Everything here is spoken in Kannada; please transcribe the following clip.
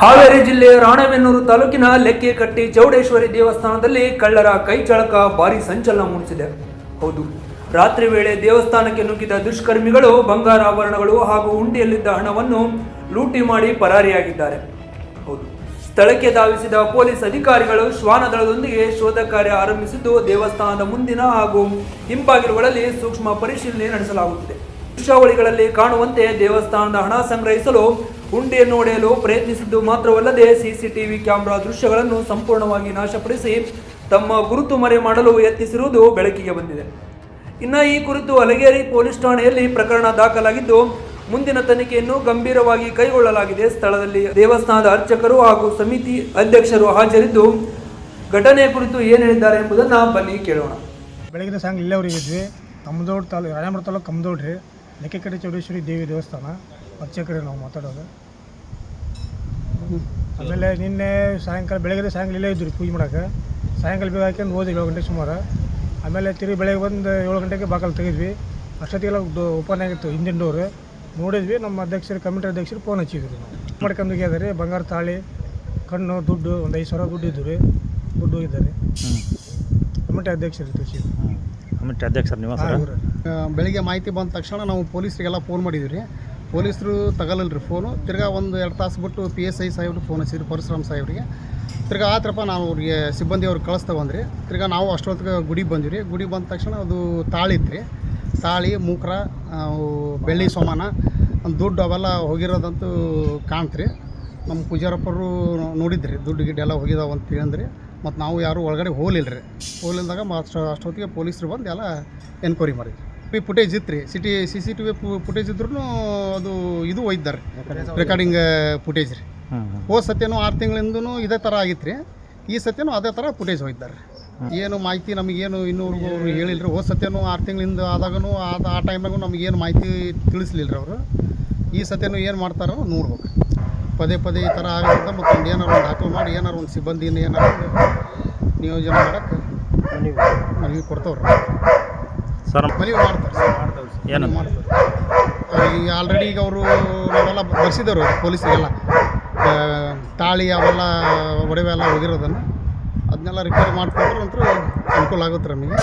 ಹಾವೇರಿ ಜಿಲ್ಲೆಯ ರಾಣೆಬೆನ್ನೂರು ತಾಲೂಕಿನ ಲೆಕ್ಕೆಕಟ್ಟಿ ಚೌಡೇಶ್ವರಿ ದೇವಸ್ಥಾನದಲ್ಲಿ ಕಳ್ಳರ ಕೈಚಳಕ ಭಾರಿ ಸಂಚಲನ ಮೂಡಿಸಿದೆ. ಹೌದು, ರಾತ್ರಿ ವೇಳೆ ದೇವಸ್ಥಾನಕ್ಕೆ ನುಗ್ಗಿದ ದುಷ್ಕರ್ಮಿಗಳು, ಬಂಗಾರ ಆಭರಣಗಳು ಹಾಗೂ ಉಂಡಿಯಲ್ಲಿದ್ದ ಹಣವನ್ನು ಲೂಟಿ ಮಾಡಿ ಪರಾರಿಯಾಗಿದ್ದಾರೆ. ಹೌದು, ಸ್ಥಳಕ್ಕೆ ಧಾವಿಸಿದ ಪೊಲೀಸ್ ಅಧಿಕಾರಿಗಳು ಶ್ವಾನದಳದೊಂದಿಗೆ ಶೋಧ ಕಾರ್ಯ ಆರಂಭಿಸಿದ್ದು, ದೇವಸ್ಥಾನದ ಮುಂದಿನ ಹಾಗೂ ಹಿಂಬಾಗಿಲುಗಳಲ್ಲಿ ಸೂಕ್ಷ್ಮ ಪರಿಶೀಲನೆ ನಡೆಸಲಾಗುತ್ತಿದೆ. ದೃಶ್ಯಾವಳಿಗಳಲ್ಲಿ ಕಾಣುವಂತೆ ದೇವಸ್ಥಾನದ ಹಣ ಸಂಗ್ರಹಿಸಲು ಹುಂಡಿಯನ್ನು ಒಡೆಯಲು ಪ್ರಯತ್ನಿಸಿದ್ದು ಮಾತ್ರವಲ್ಲದೆ ಸಿಸಿಟಿವಿ ಕ್ಯಾಮೆರಾ ದೃಶ್ಯಗಳನ್ನು ಸಂಪೂರ್ಣವಾಗಿ ನಾಶಪಡಿಸಿ ತಮ್ಮ ಗುರುತು ಮರೆ ಮಾಡಲು ಯತ್ನಿಸಿರುವುದು ಬೆಳಕಿಗೆ ಬಂದಿದೆ. ಇನ್ನು ಈ ಕುರಿತು ಅಲಗೇರಿ ಪೊಲೀಸ್ ಠಾಣೆಯಲ್ಲಿ ಪ್ರಕರಣ ದಾಖಲಾಗಿದ್ದು, ಮುಂದಿನ ತನಿಖೆಯನ್ನು ಗಂಭೀರವಾಗಿ ಕೈಗೊಳ್ಳಲಾಗಿದೆ. ಸ್ಥಳದಲ್ಲಿ ದೇವಸ್ಥಾನದ ಅರ್ಚಕರು ಹಾಗೂ ಸಮಿತಿ ಅಧ್ಯಕ್ಷರು ಹಾಜರಿದ್ದು, ಘಟನೆ ಕುರಿತು ಏನು ಹೇಳಿದ್ದಾರೆ ಎಂಬುದನ್ನು ಬನ್ನಿ ಕೇಳೋಣ. ಬೆಳಗಿನ ಸಾಯಂಕಾಲ ಇಲ್ಲೇವ್ರಿಗೆ ಇದ್ವಿ. ಕಮ್ಮದೋಡ್ ತಾಲೂಕು ರಾಯಮರ ತಾಲೂಕು ಕಮ್ಮದೋಡ್ರಿ ಲೆಕ್ಕೆಕಡೆ ಚೌಡೇಶ್ವರಿ ದೇವಿ ದೇವಸ್ಥಾನ. ಅರ್ಚಕರೇ ನಾವು ಮಾತಾಡೋದು. ಆಮೇಲೆ ನಿನ್ನೆ ಸಾಯಂಕಾಲ ಬೆಳಗ್ಗೆ ಸಾಯಂಕಾಲ ಇಲ್ಲೇ ಇದ್ವಿ ಪೂಜೆ ಮಾಡೋಕೆ ಸಾಯಂಕಾಲ ಬೇಗ ಹಾಕ್ಯಂಡು ಹೋದ್ವಿ ಏಳು ಗಂಟೆ ಸುಮಾರು. ಆಮೇಲೆ ತಿರುಗಿ ಬೆಳಗ್ಗೆ ಬಂದು ಏಳು ಗಂಟೆಗೆ ಬಾಕಲು ತೆಗೆದ್ವಿ. ಅಷ್ಟೊತ್ತಿಗೆಲ್ಲ ಓಪನ್ ಆಗಿತ್ತು ಹಿಂದಿನ ಡೋರು. ನೋಡಿದ್ವಿ ನಮ್ಮ ಅಧ್ಯಕ್ಷರು ಕಮಿಟಿ ಅಧ್ಯಕ್ಷರು ಫೋನ್ ಹಚ್ಚಿದ್ರು ನಾವು. ಮಾಡ್ಕೊಂಡು ರೀ ಬಂಗಾರ ತಾಳಿ ಕಣ್ಣು ದುಡ್ಡು ಒಂದು ಐದು ಸಾವಿರ ದುಡ್ಡು ಇದ್ದರು. ರೀ ದುಡ್ಡು ಹೋಗಿದ್ದಾರೆ. ಕಮಿಟಿ ಅಧ್ಯಕ್ಷರು ಕಮಿಟಿ ಅಧ್ಯಕ್ಷರು ನೀವು ಬೆಳಗ್ಗೆ ಮಾಹಿತಿ ಬಂದ ತಕ್ಷಣ ನಾವು ಪೊಲೀಸರಿಗೆಲ್ಲ ಫೋನ್ ಮಾಡಿದ್ವಿ ರೀ. ಪೊಲೀಸರು ತಗೊಳ್ಳಲ್ಲ ರೀ ಫೋನು. ತಿರ್ಗಾ ಒಂದು ಎರಡು ತಾಸು ಬಿಟ್ಟು ಪಿ ಎಸ್ ಐ ಸಾಹೇಬ್ರು ಫೋನ್ ಹಚ್ಚಿದ್ರು, ಪರಶುರಾಮ್ ಸಾಹೇಬ್ರಿಗೆ. ತಿರ್ಗಾ ಆತ್ರಪ್ಪ ನಾವು ಅವ್ರಿಗೆ ಸಿಬ್ಬಂದಿ ಅವ್ರಿಗೆ ಕಳಿಸ್ತಾ ಬಂದ್ರಿ ತಿರ್ಗಾ ನಾವು ಅಷ್ಟೊತ್ತಿಗೆ ಗುಡಿಗೆ ಬಂದ್ವಿ ರೀ ಗುಡಿಗೆ ಬಂದ ತಕ್ಷಣ ಅದು ತಾಳಿ ಇತ್ತು ರೀ ತಾಳಿ ಮೂಕ್ರ ಬೆಳ್ಳಿ ಸಮಾನ ದುಡ್ಡು ಅವೆಲ್ಲ ಹೋಗಿರೋದಂತೂ ಕಾಣ್ತ್ರಿ. ನಮ್ಮ ಪೂಜಾರಪ್ಪರು ನೋಡಿದ್ರಿ, ದುಡ್ಡು ಗಿಡ್ಡು ಎಲ್ಲ ಹೋಗಿದಾವ ಅಂತ ಹೇಳಿದ್ರಿ ಮತ್ತು ನಾವು ಯಾರು ಒಳಗಡೆ ಹೋಗ್ಲಿಲ್ಲ ರೀ ಹೋಲಿಲ್ದಾಗ ಮತ್ತು ಅಷ್ಟೊತ್ತಿಗೆ ಪೊಲೀಸರು ಬಂದು ಎಲ್ಲ ಎನ್ಕ್ವೈರಿ ಮಾಡಿದ್ರಿ. ಪಿ ಫುಟೇಜ್ ಇತ್ತು ರೀ city C C T V footage ಇದ್ರೂ ಅದು ಇದು ಒಯ್ದಾರೆ ರೆಕಾರ್ಡಿಂಗ್ ಫುಟೇಜ್ ರೀ. ಹೋದ ಸತ್ಯನೂ ಆರು ತಿಂಗಳಿಂದನೂ ಇದೇ ಥರ ಆಗಿತ್ತು ರೀ ಈ ಸತ್ಯನೂ ಅದೇ ಥರ ಫುಟೇಜ್ ಒಯ್ದಾರೆ ಏನು ಮಾಹಿತಿ ನಮಗೇನು ಇನ್ನೂ ಅವರು ಹೇಳಿಲ್ಲರಿ ಹೋದ ಸತ್ಯನೂ ಆರು ತಿಂಗಳಿಂದ ಆದಾಗೂ ಆದ ಆ ಟೈಮ್ನಾಗೂ ನಮಗೇನು ಮಾಹಿತಿ ತಿಳಿಸ್ಲಿಲ್ಲ ರೀ ಅವರು. ಈ ಸತ್ಯನೂ ಏನು ಮಾಡ್ತಾರೋ ನೋಡ್ಬೇಕು. ಪದೇ ಪದೇ ಈ ಥರ ಆಗೋದ್ರಿಂದ ಮತ್ತು ಒಂದು ಏನಾರು ಒಂದು ದಾಖಲು ಮಾಡಿ ಏನಾರು ಒಂದು ಸಿಬ್ಬಂದಿನ ಏನಾರು ನಿಯೋಜನೆ ಮಾಡೋಕ್ಕೆ ಮನವಿ ಕೊಡ್ತಾವ್ರಿ. ಸರ್ ಮನವಿ ಮಾಡ್ತಾರೆ ಸರ್. ಮಾಡ್ತಾರೆ. ಈಗ ಆಲ್ರೆಡಿ ಈಗ ಅವರು ನಾವೆಲ್ಲ ಬರ್ಸಿದವರು ಪೊಲೀಸರಿಗೆಲ್ಲ ಆ, ತಾಳಿ ಅವೆಲ್ಲ ಒಡವೆ ಎಲ್ಲ ಹೋಗಿರೋದನ್ನು ಅದನ್ನೆಲ್ಲ ರಿಪೇರಿ ಮಾಡಿಕೊಂಡ್ರೆ ಅಂತೂ ಅನುಕೂಲ ಆಗುತ್ತೆ ನಮಗೆ.